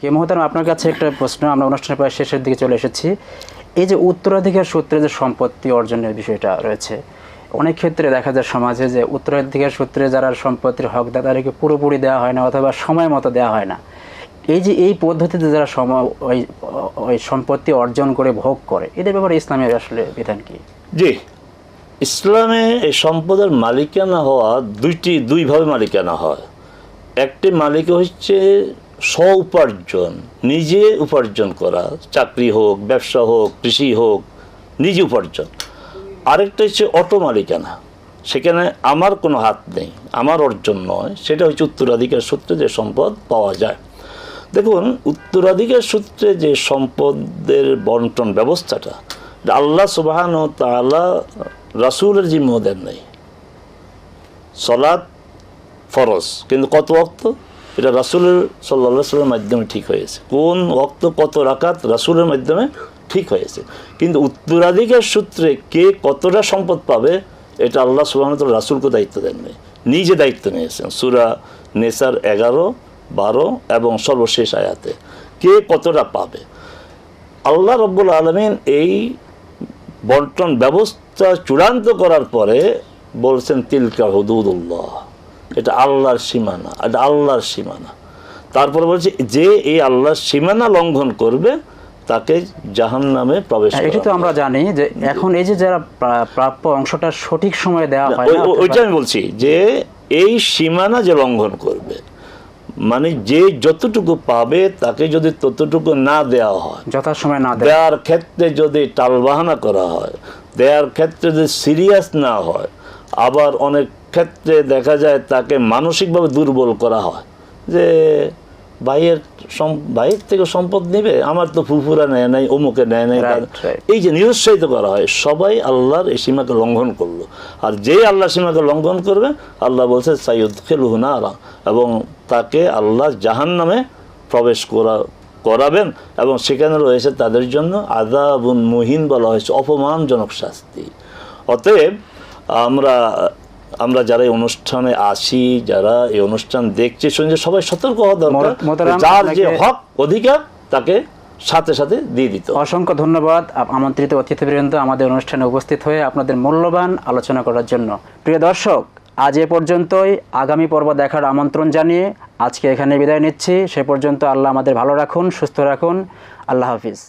কে মহতারাম আপনার কাছে একটা প্রশ্ন, আমরা অনুষ্ঠানের প্রায় শেষের দিকে চলে এসেছি। এই যে উত্তরাধিকার সূত্রে যে সম্পত্তি অর্জনের বিষয়টা রয়েছে, অনেক ক্ষেত্রে দেখা যায় সমাজে যে উত্তরাধিকার সূত্রে যারা সম্পত্তির হকদার, তাদেরকে পুরোপুরি দেওয়া হয় না অথবা সময় মতো দেওয়া হয় না? এই যে এই পদ্ধতিতে যারা ওই ওই সম্পত্তি অর্জন করে, ভোগ করে, এদের ব্যাপারে ইসলামের আসলে বিধান কি? জি। ইসলামে এই সম্পদের মালিকানা হওয়া দুইটি, দুইভাবে মালিকানা হয়। একটি মালিক হচ্ছে স্ব উপার্জন নিজে উপার্জন করা, চাকরি হোক, ব্যবসা হোক, কৃষি হোক, নিজে উপার্জন। আরেকটা হচ্ছে অটো মালিকানা। সেখানে আমার কোনো হাত নেই, আমার অর্জন নয়, সেটা হচ্ছে উত্তরাধিকার সূত্রে যে সম্পদ পাওয়া যায়। দেখুন, উত্তরাধিকার সূত্রে যে সম্পদের বন্টন ব্যবস্থাটা আল্লাহ সুবাহান ও তাআলা রাসুলের জিম্মদের নেই। সলাৎ ফরজ, কিন্তু কত অক্ত এটা রাসুলের সাল্লা সাল্লামের মাধ্যমে ঠিক হয়েছে। কোন অক্ত কত রাকাত রাসুলের মাধ্যমে ঠিক হয়েছে। কিন্তু উত্তরাধিকার সূত্রে কে কতটা সম্পদ পাবে, এটা আল্লাহ সুবাহ রাসুলকে দায়িত্ব দেন নাই। নিজে দায়িত্ব নিয়েছেন। সুরা নেসার এগারো, বারো এবং সর্বশেষ আয়াতে। কে কতটা পাবে? আল্লাহ রব্বুল আলমিন এই বন্টন ব্যবস্থা চূড়ান্ত করার পরে বলছেন, তিলকা হুদুদুল্লাহ। এটা আল্লাহর সীমানা এটা আল্লাহর সীমানা। তারপরে বলছে যে এই আল্লাহর সীমানা লঙ্ঘন করবে তাকে জাহান নামে প্রবেশ হ্যাঁ, এটা তো আমরা জানি যে এখন এই যে যারা প্রাপ্য অংশটা সঠিক সময়ে দেওয়া হয় না ওইটা আমি বলছি যে এই সীমানা যে লঙ্ঘন করবে মানে যে যতটুকু পাবে তাকে যদি ততটুকু না দেওয়া হয় যথাসময়ে না দেওয়ার ক্ষেত্রে যদি টালবাহানা করা হয় দেওয়ার ক্ষেত্রে যদি সিরিয়াস না হয় আবার অনেক ক্ষেত্রে দেখা যায় তাকে মানসিকভাবে দুর্বল করা হয়। যে ভাইয়ের ভাইয়ের থেকে সম্পদ নেবে আমার তো ফুফুরা নেয় নাই অমুকে নেয় নাই. এই যে নিরুৎসাহিত করা হয় সবাই আল্লাহর এই সীমাকে লঙ্ঘন করল। আর যে আল্লাহ সীমাকে লঙ্ঘন করবে আল্লাহ বলছে সাইয়দ খেলুহনা এবং তাকে আল্লাহ জাহান নামে প্রবেশ করা করাবেন এবং সেখানে রয়েছে তাদের জন্য আদাবুন মুহিন বলা হয়েছে অপমানজনক শাস্তি। অতএব আমরা আমরা যারা এই অনুষ্ঠানে আসি যারা এই অনুষ্ঠান দেখছি শুনছি সবাই সতর্ক হওয়া দরকার। যার যে হক অধিকার তাকে সাথে সাথে দিয়ে দিত। অসংখ্য ধন্যবাদ আমন্ত্রিত অতিথিবৃন্দ আমাদের অনুষ্ঠানে উপস্থিত হয়ে আপনাদের মূল্যবান আলোচনা করার জন্য। প্রিয় দর্শক আজ এ পর্যন্তই। আগামী পর্ব দেখার আমন্ত্রণ জানিয়ে আজকে এখানে বিদায় নিচ্ছি। সে পর্যন্ত আল্লাহ আমাদের ভালো রাখুন সুস্থ রাখুন। আল্লাহ হাফিজ।